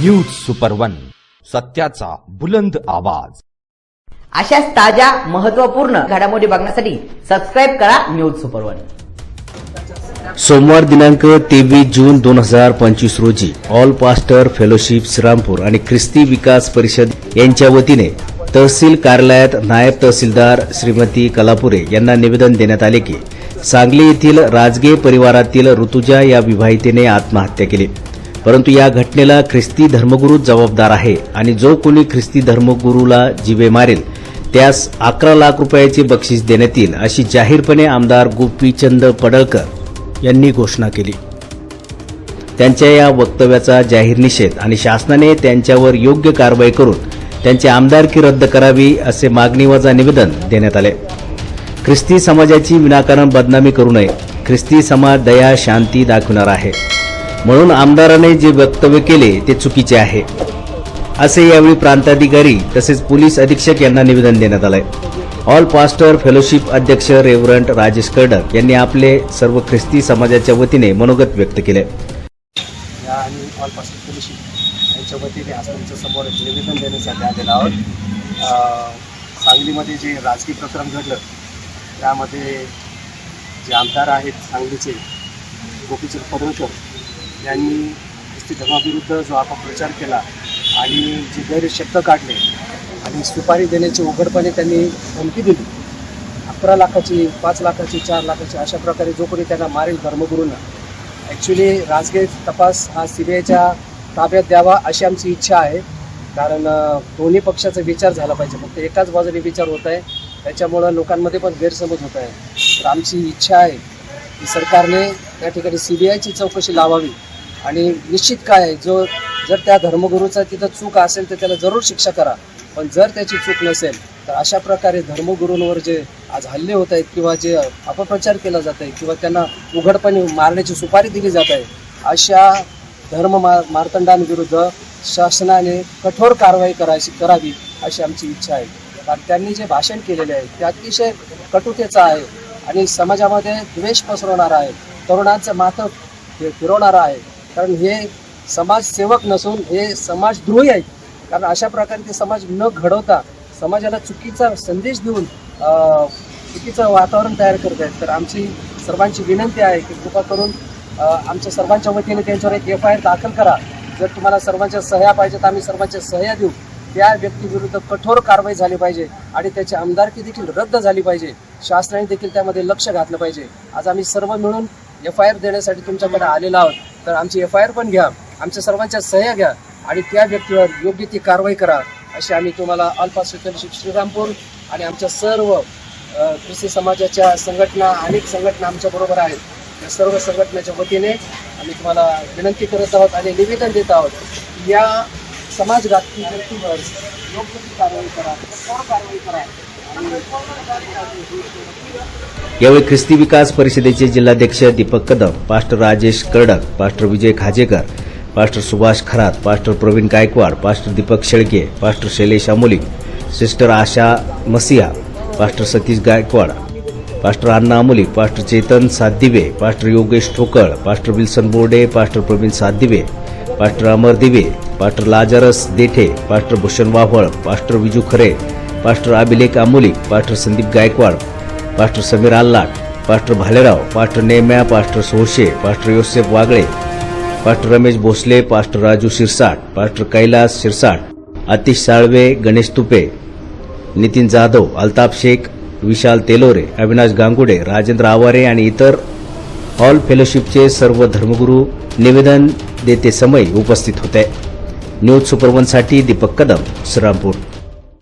News super one सत्याचा बुलंद आवाज. अशाच ताज्या महत्त्वपूर्ण घडामोडी बघण्यासाठी सबस्क्राईब करा न्यूज सुपर वन सोमवार दिनांक तेवीस जून दोन हजार पंचवीस रोजी ऑल पास्टर फेलोशिप श्रीरामपूर आणि ख्रिस्ती विकास परिषद यांच्या वतीने तहसील कार्यालयात नायब तहसीलदार श्रीमती कलापुरे यांना निवेदन देण्यात आले की सांगली येथील राजगे परिवारातील ऋतुजा या विवाहितेने आत्महत्या केली. परंतु या घटनेला ख्रिस्ती धर्मगुरू जबाबदार आहे आणि जो कोणी ख्रिस्ती धर्मगुरूला जीवे मारेल त्यास अकरा लाख रुपयाचे बक्षीस देण्यात येईल अशी जाहीरपणे आमदार गोपीचंद पडळकर यांनी घोषणा केली. त्यांच्या या वक्तव्याचा जाहीर निषेध आणि शासनाने त्यांच्यावर योग्य कारवाई करून त्यांची आमदारकी रद्द करावी असे मागणीवजा निवेदन देण्यात आले. ख्रिस्ती समाजाची विनाकारण बदनामी करू नये. ख्रिस्ती समाज दया शांती दाखवणार आहे. म्हणून आमदाराने जे वक्तव्य केले ते चुकीचे आहे. असे यावेळी प्रांताधिकारी तसेच पोलीस अधीक्षक यांना निवेदन देण्यात आलंय. ऑल पास्टर फेलोशिप अध्यक्ष रेव्हरंट राजेश कर्डक यांनी आपले सर्व ख्रिस्ती समाजाच्या वतीने मनोगत व्यक्त केले आणि ऑल पास्टर फेलोशिप यांच्या वतीने आज निवेदन देण्यासाठी आलेलो आहोत. सांगलीमध्ये जे राजकीय प्रकरण घडलं त्यामध्ये जे आमदार आहेत सांगलीचे गोपीचंद पडळकर त्यांनी ख्रिस्ती धर्माविरुद्ध जो अपप्रचार केला आणि जे गैरशब्द काढले आणि सुपारी देण्याची उघडपणे त्यांनी धमकी दिली. अकरा लाखाची पाच लाखाची चार लाखाची अशा प्रकारे जो कोणी त्यांना मारेल धर्मगुरूंना ॲक्च्युली राजगीर तपास हा सी बी आयच्या ताब्यात द्यावा अशी आमची इच्छा आहे. कारण दोन्ही पक्षाचा विचार झाला पाहिजे. फक्त एकाच बाजूने विचार होत आहे. त्याच्यामुळं लोकांमध्ये पण गैरसमज होत आहे. तर आमची इच्छा आहे की सरकारने त्या ठिकाणी सी बी आयची चौकशी लावावी. आणि निश्चित काय आहे जो जर त्या धर्मगुरूचा तिथं चूक असेल तर त्याला जरूर शिक्षा करा. पण जर त्याची चूक नसेल तर अशा प्रकारे धर्मगुरूंवर जे आज हल्ले होत आहेत किंवा जे अपप्रचार केला जात आहे किंवा त्यांना उघडपणे मारण्याची सुपारी दिली जात आहे अशा धर्म मा मार्तंडांविरुद्ध शासनाने कठोर कारवाई करायची करावी अशी आमची इच्छा आहे. कारण त्यांनी जे भाषण केलेले आहे ते अतिशय कटुतेचं आहे आणि समाजामध्ये द्वेष पसरवणारा आहे तरुणांचं माथं फिरवणारा आहे. कारण हे समाजसेवक नसून हे समाजद्रोही आहेत. कारण अशा प्रकारे ते समाज न घडवता समाजाला चुकीचा संदेश देऊन चुकीचं वातावरण तयार करत आहेत. तर आमची सर्वांची विनंती आहे की कृपा करून आमच्या सर्वांच्या वतीने त्यांच्यावर एक एफ आय आर दाखल करा. जर तुम्हाला सर्वांच्या सह्या पाहिजेत आम्ही सर्वांच्या सह्या देऊ. त्या व्यक्तीविरुद्ध कठोर कारवाई झाली पाहिजे आणि त्याची आमदारकी देखील रद्द झाली पाहिजे. शासनाने देखील त्यामध्ये लक्ष घातलं पाहिजे. आज आम्ही सर्व मिळून एफ आय आर देण्यासाठी तुमच्याकडे आलेलो आहोत. तर आमची एफ आय आर पण घ्या आमच्या सर्वांच्या सह्या घ्या आणि त्या व्यक्तीवर योग्य ती कारवाई करा अशी आम्ही तुम्हाला अल्पा फेलोशिप श्रीरामपूर आणि आमच्या सर्व कृषी समाजाच्या संघटना अनेक संघटना आमच्याबरोबर आहेत. या सर्व संघटनेच्या वतीने आम्ही तुम्हाला विनंती करत आहोत आणि निवेदन देत आहोत या समाजघातकी व्यक्तीवर योग्य ती कारवाई करा कारवाई करा. आणि यावेळी ख्रिस्ती विकास परिषदेचे जिल्हाध्यक्ष Deepak Kadam pastor Rajesh Kardak pastor Vijay Khajekar pastor Subhash Kharat pastor Pravin Gaikwad pastor Deepak Shelke pastor Shailesh Amoli sister Asha Masiya pastor Satish Gaikwad pastor Anna Amoli pastor Chetan Satdive pastor Yogesh Thokal pastor Wilson Borde pastor Pravin Satdive pastor Amar Dive pastor Lazarus Dethe pastor Bhushan Wavhal pastor Viju Khare pastor Abhilekh Amolik pastor Sandeep Gaikwad pastor Sameer Allat pastor Bhalerao pastor Nemya pastor Solshe pastor Yosef Wagle pastor Ramesh Bhosale pastor Raju Shirsat pastor Kailas Shirsat Atish Salve Ganesh Tupe Nitin Jadhav Altaf Shaikh Vishal Telore Avinash Gangude Rajendra Aware आणि इतर all फेलोशिपचे सर्व धर्मगुरू निवेदन देते समय उपस्थित होते. News सुपरवनसाठी दीपक कदम श्रीरामपूर.